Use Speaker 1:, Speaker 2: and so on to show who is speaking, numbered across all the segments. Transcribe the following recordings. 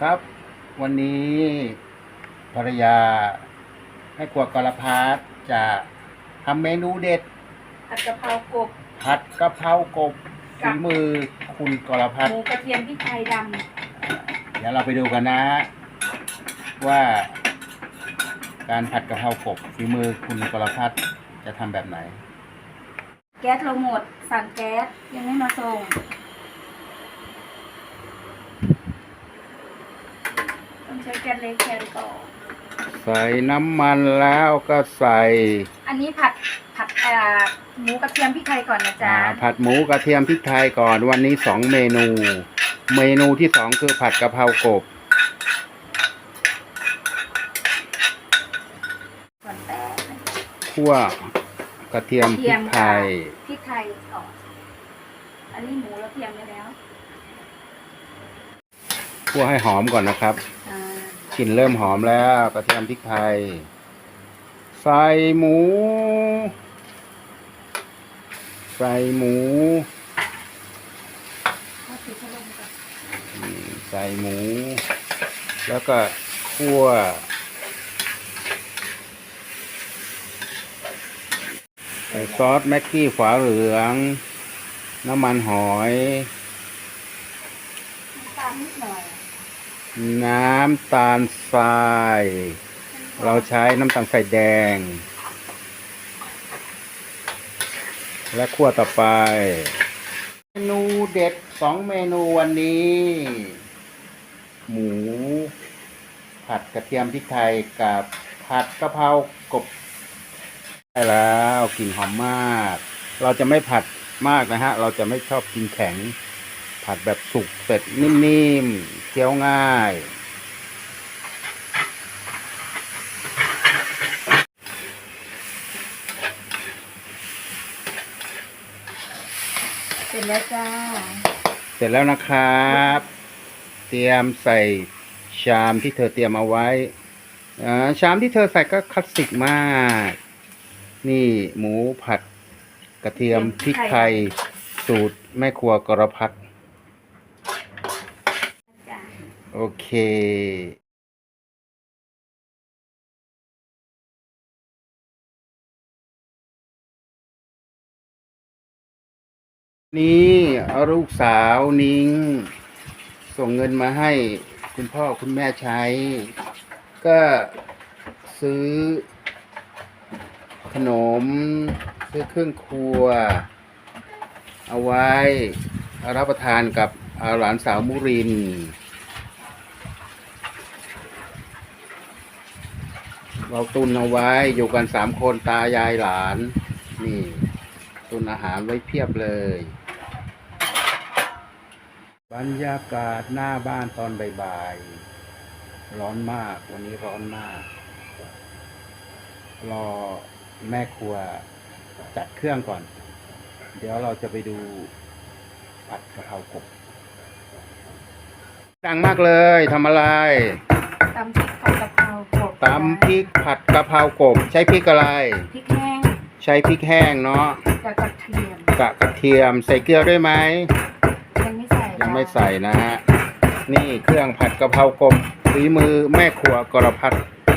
Speaker 1: ครับ วันนี้ภรรยาให้ครัวกรพัดจะทำเมนูเด็ด
Speaker 2: ผัดกะเพรากบ
Speaker 1: ผัดกะเพรากบฝีมือคุณกรพัด
Speaker 2: หมูกระเทียมพริกไทยด
Speaker 1: เดี๋ยวเราไปดูกันนะ ว่าการผัดกะเพรากบฝีมือคุณกรพัดจะทำแบบไหนำ
Speaker 2: แก๊สเราหมด สั่งแก๊สยังไม่มาส่ง ต้องใช้แก๊สเล็กแทนต่อ
Speaker 1: ใส่น้ำมันแล้วก็ใส่
Speaker 2: อันนี้ผัดผัดเอ่อหมูกระเทียมพริกไทยก่อนนะจ๊ะ
Speaker 1: อ่าผัดหมูกระเทียมพริกไทยก่อนวันนี้สองเมนู เมนูที่สองคือผัดกะเพรากบ
Speaker 2: ก่อนแป๊บนึง
Speaker 1: คั่วกระเทียมพริกไทย
Speaker 2: พริกไทยก่อนอันนี้หมูเราเทียมไปแล้ว
Speaker 1: คั่วให้หอมก่อนนะครับ
Speaker 2: อ่าก
Speaker 1: ลิ่นเริ่มหอมแล้วกระเทียมพริกไทย ใส่หมู ใส่หมู ใส่หมู แล้วก็คั่วใส่ซอสแม็กกี้ฝาเหลือง น้ำมันหอย
Speaker 2: น้ำตาลนิดหน่อย
Speaker 1: น้ำตาลทราย เราใช้น้ำตาลทรายแดง และคั่วต่อไป เมนูเด็ดสองเมนูวันนี้ หมู ผัดกระเทียมพริกไทยกับผัดกะเพรากบได้แล้วกลิ่นหอมมาก เราจะไม่ผัดมากนะฮะ เราจะไม่ชอบกินแข็ง ผัดแบบสุกเสร็จนิ่มๆ เคี้ยวง่าย
Speaker 2: เสร็จแล้วจ้า
Speaker 1: เสร็จแล้วนะครับ เตรียมใส่ชามที่เธอเตรียมเอาไว้อ่าชามที่เธอใส่ก็คลาสสิกมาก นี่หมูผัดกระเทียมพริกไทยสูตรแม่ครัวกรพัด
Speaker 2: จ้า
Speaker 1: โอเคนี่ลูกสาวนิ้ง ส่งเงินมาให้คุณพ่อคุณแม่ใช้ ก็ซื้อ ขนม ซื้อเครื่องครัว เอาไว้รับประทานกับหลานสาวมุริน เราตุนเอาไว้อยู่กันสามคนตายายหลาน นี่ ตุนอาหารไว้เพียบเลย บรรยากาศหน้าบ้านตอนบ่ายๆร้อนมากวันนี้ร้อนมาก รอแม่ครัวจัดเครื่องก่อน เดี๋ยวเราจะไปดูผัดกะเพรากบดังมากเลยทำอะไร
Speaker 2: ตำพริกผัดกะเพรา กบ
Speaker 1: ตำพริกผัดกะเพรากบ ใช้พริกอะไร
Speaker 2: พริกแห้ง
Speaker 1: ใช้พริกแห้งเนาะ
Speaker 2: กับกระเทียม
Speaker 1: กะกระเทียมใส่เกลือด้วยไหม
Speaker 2: ยังไม่ใส่
Speaker 1: ยังไม่ใส่นะฮะนี่เครื่องผัดกะเพรากบฝีมือแม่ครัวกระพัด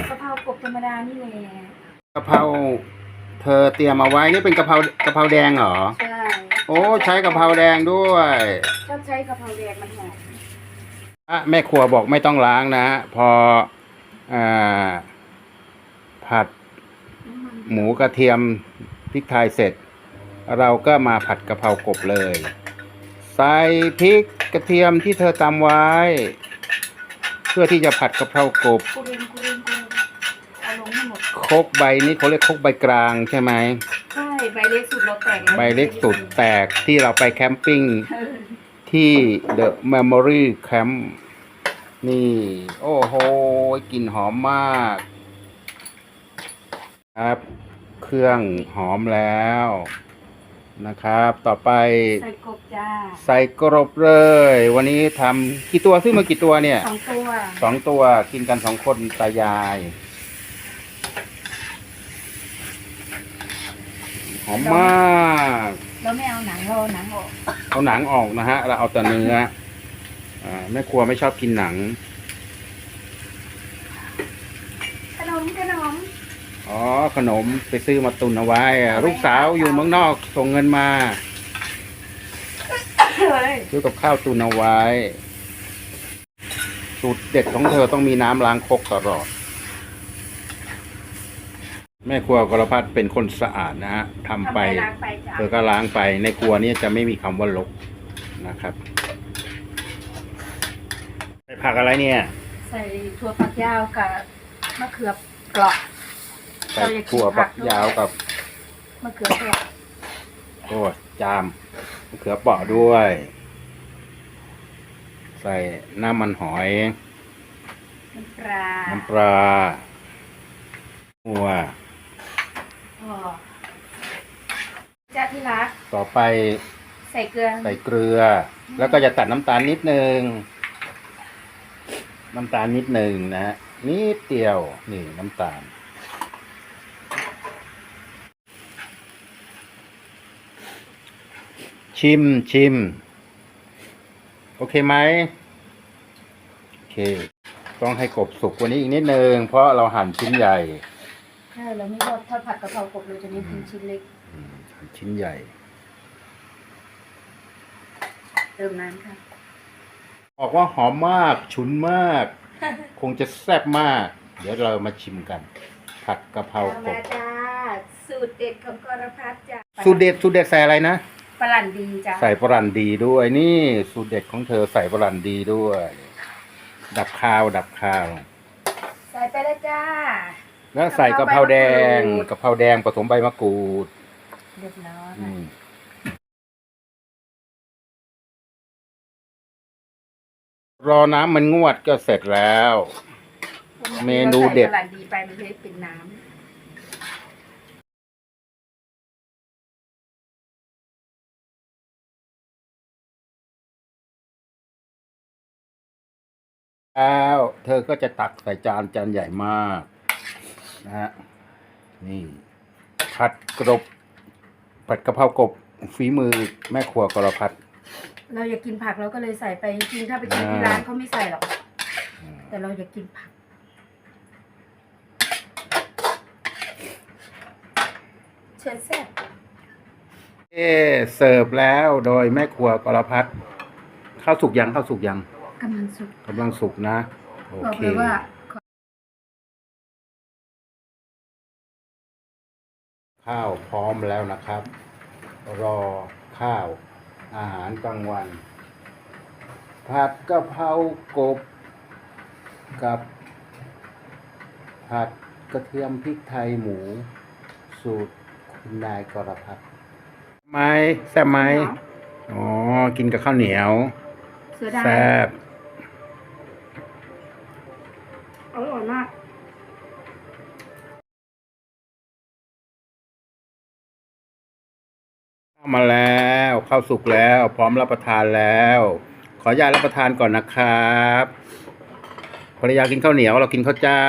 Speaker 2: กะเพรากบธรรมดานี่แหละ
Speaker 1: กะเพราเธอเตรียมเอาไว้นี่เป็นกะเพรากะเพราแดงเหรอ
Speaker 2: ใช่
Speaker 1: โอ้ใช้กะเพราแดงด้วย
Speaker 2: ชอบใช้กะเพราแดงมันหอม
Speaker 1: อะแม่ครัวบอกไม่ต้องล้างนะ พออ่า ผัด
Speaker 2: น้ำมัน
Speaker 1: หมูกระเทียมพริกไทยเสร็จ เราก็มาผัดกะเพรากบเลย ใส่พริกกระเทียมที่เธอตำไว้ เพื่อที่จะผัดกะเพรากบ
Speaker 2: กุรินกุรินกุรินเอาลงให้หมด
Speaker 1: ครกใบนี้เขาเรียกครกใบกลางใช่ไหม
Speaker 2: ใช่ใบเล็กสุดเราแตกแล้ว
Speaker 1: ใบเล็กสุดแตกที่เราไปแคมปิ้ง
Speaker 2: เออ
Speaker 1: ที่ The Memory Camp นี่ โอ้โหกลิ่นหอมมาก ครับ เครื่องหอมแล้วนะครับ ต่อไป
Speaker 2: ใส่กบจ้า
Speaker 1: ใส่กรบเลย วันนี้ทำกี่ตัวซื้อมากี่ตัวเนี่ย
Speaker 2: สองตัว
Speaker 1: สองตัวกินกันสองคนตายาย หอมมาก
Speaker 2: แล้วไม่เอาหนังเราเอาหนังออก
Speaker 1: เอาหนังออกนะฮะ เราเอาแต่เนื้ออ่า แม่ครัวไม่ชอบกินหนัง ขนมขนมอ๋อขนมไปซื้อมาตุนเอาไว้ลูกสาวอยู่เมืองนอกส่งเงินมาซื้อกับข้าวตุนเอาไว้สูตรเด็ดของเธอต้องมีน้ำล้างครกตลอด แม่ครัวกรพัฒเป็นคนสะอาดนะฮะทำไป เธอก็ล้างไปในครัวนี้จะไม่มีคำว่าลกนะครับ ผักอะไรเนี่ย
Speaker 2: ใส่ถั่วฝักยาวกับมะเขือเปราะ
Speaker 1: ใส่ถั่วฝักยาวกับ
Speaker 2: มะเขือเปราะ
Speaker 1: โอ้จามมะเขือเปราะด้วย ใส่น้ำมันหอย
Speaker 2: น้ำปลา
Speaker 1: น้ำปลาหัว
Speaker 2: อ๋อจ้าที่รัก
Speaker 1: ต่อไป
Speaker 2: ใส่เกลือ
Speaker 1: ใส่เกลือ แล้วก็จะตัดน้ำตาลนิดนึง น้ำตาลนิดนึงนะฮะนิดเดียวนี่น้ำตาล ชิมชิม โอเคไหมโอเค ต้องให้กบสุกกว่านี้อีกนิดนึง เพราะเราหั่นชิ้นใหญ่
Speaker 2: ใช่เราไม่ทอดทอดผัดกะเพรากบเราจะเน้นเป็นชิ้นเล็ก
Speaker 1: อืมหั่นชิ้นใหญ่
Speaker 2: เติมน้ำค่ะ
Speaker 1: บอกว่าหอมมากฉุนมาก คงจะแซ่บมาก เดี๋ยวเรามาชิมกัน ผัดกะเพราก
Speaker 2: มา
Speaker 1: บ
Speaker 2: จ้าสูตรเด็ดของกรพัฒน์จ้า
Speaker 1: สูตรเด็ดสูตรเด็ดใส่อะไรนะ
Speaker 2: ปลาหลั่นดีจ้า
Speaker 1: ใส่ปรันดีด้วยนี่สูตรเด็ดของเธอใส่ปรันดีด้วย ดับข้าวดับข้าว
Speaker 2: ใส่ไปเลยจ้า
Speaker 1: แล้วใส่กะเพราแดง
Speaker 2: กะเพรามะกรูด
Speaker 1: กะเพราแดงผสมใบมะกรูด
Speaker 2: เรียบร้อย
Speaker 1: รอน้ำมันงวดก็เสร็จแล้ว เมนูเด็ด
Speaker 2: ปลาหลั่นดีไปมันจะได้เป็นน้ำ
Speaker 1: แล้วเธอก็จะตักใส่จานจานใหญ่มากนะฮะนี่ผัดกรบผัดกะเพรากบฝีมือแม่ครัวกรพัฒน์
Speaker 2: เราอยากกินผักเราก็เลยใส่ไปจริงๆถ้าไปกินที่
Speaker 1: อ่า
Speaker 2: ร้านเขาไม่ใส่หรอก แต่เราอยากกินผัก เชิญแซ่บ
Speaker 1: เอเสิร์ฟแล้วโดยแม่ครัวกรพัฒน์ข้าวสุกยังข้าวสุกยัง
Speaker 2: กำลังสุก
Speaker 1: กำลังสุกนะ โอ
Speaker 2: บอก
Speaker 1: เค
Speaker 2: เลยว่า
Speaker 1: ข้าวพร้อมแล้วนะครับ รอข้าว อาหารกลางวัน ผัดกะเพรากบกับ ผัดกระเทียมพริกไทยหมู สูตรคุณนายกรพัฒน์ไหมแซ่บไหมอ๋อ กินกับข้าวเหนียว
Speaker 2: เสือดาว
Speaker 1: แซ่บ มาแล้วข้าวสุกแล้ว พร้อมรับประทานแล้ว ขออนุญาตรับประทานก่อนนะครับภรรยากินข้าวเหนียวเรากินข้าวเจ้า